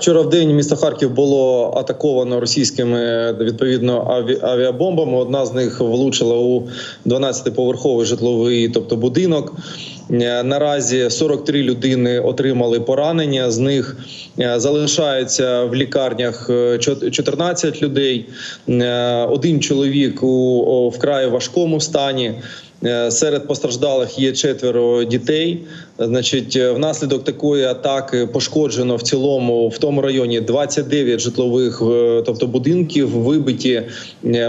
Вчора в день місто Харків було атаковано російськими відповідно аві- авіабомбами. Одна з них влучила у 12-поверховий житловий, тобто будинок. Е, Наразі 43 людини отримали поранення. З них е, залишається в лікарнях е, 14 людей. Е, Один чоловік у вкрай важкому стані. Е, Серед постраждалих є четверо дітей. Значить, е, внаслідок такої атаки пошкоджено в цілому в тому районі 29 житлових, е, тобто будинків, вибиті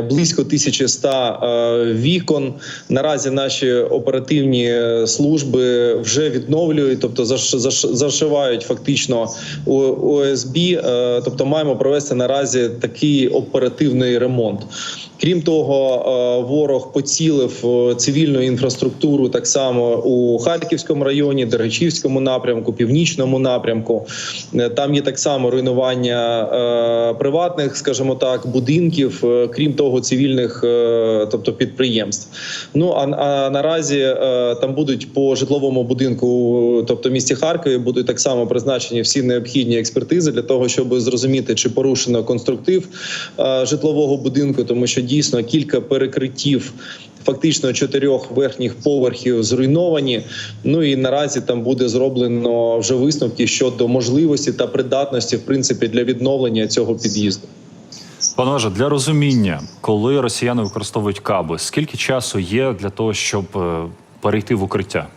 близько 1100 е, вікон. Наразі наші оперативні служби вже відновлюють, тобто заш- заш- зашивають фактично ОСБ. Тобто маємо провести наразі такий оперативний ремонт. Крім того, ворог поцілив е, цивільну інфраструктуру так само у Харківському районі, Дергачівському напрямку, північному напрямку. Е, Там є так само руйнування е, приватних, скажімо так, будинків, е, крім того, цивільних, тобто підприємств. Ну а, а наразі там будуть по житловому будинку, тобто місті Харкові, будуть так само призначені всі необхідні експертизи для того, щоб зрозуміти, чи порушено конструктив житлового будинку, тому що дійсно кілька перекриттів. Фактично чотирьох верхніх поверхів зруйновані. Ну і наразі там буде зроблено вже висновки щодо можливості та придатності, в принципі, для відновлення цього під'їзду. Пане для розуміння, коли росіяни використовують каби, скільки часу є для того, щоб е, перейти в укриття?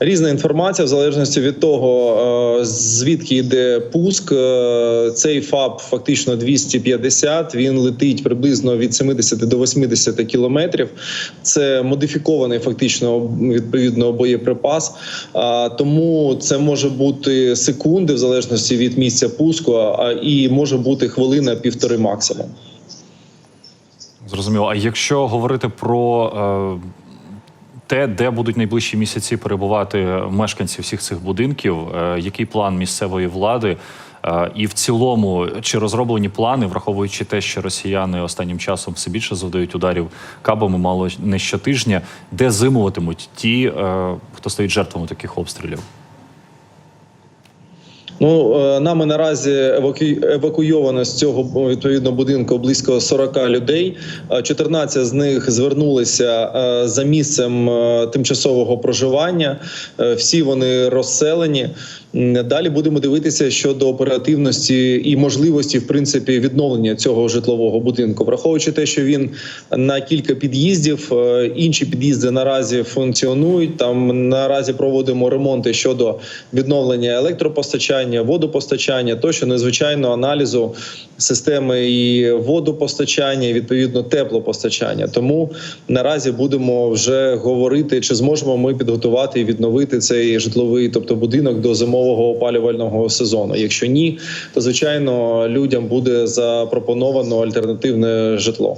Різна інформація в залежності від того, е, звідки йде пуск. Е, Цей ФАП фактично 250, Він летить приблизно від 70 до 80 кілометрів. Це модифікований фактично відповідно боєприпас. Тому це може бути секунди в залежності від місця пуску, а і може бути хвилина півтори максимум. Зрозуміло. А якщо говорити про е, те, де будуть найближчі місяці перебувати мешканці всіх цих будинків, е, який план місцевої влади? Е, І в цілому, чи розроблені плани, враховуючи те, що росіяни останнім часом все більше завдають ударів кабами, мало не щотижня, де зимуватимуть ті, е, хто стоїть жертвами таких обстрілів? Ну е, нами наразі еваку- евакуйовано з цього відповідно будинку близько 40 людей. Е, 14 з них звернулися е, за місцем е, тимчасового проживання. Е, Всі вони розселені. Далі будемо дивитися щодо оперативності і можливості, в принципі, відновлення цього житлового будинку, враховуючи те, що він на кілька під'їздів. е, Інші під'їзди наразі функціонують. Там наразі проводимо ремонти щодо відновлення електропостачання, водопостачання, тощо незвичайно аналізу системи і водопостачання, і відповідно теплопостачання. Тому наразі будемо вже говорити, чи зможемо ми підготувати і відновити цей житловий, тобто будинок до зимового опалювального сезону. Якщо ні, то звичайно людям буде запропоновано альтернативне житло.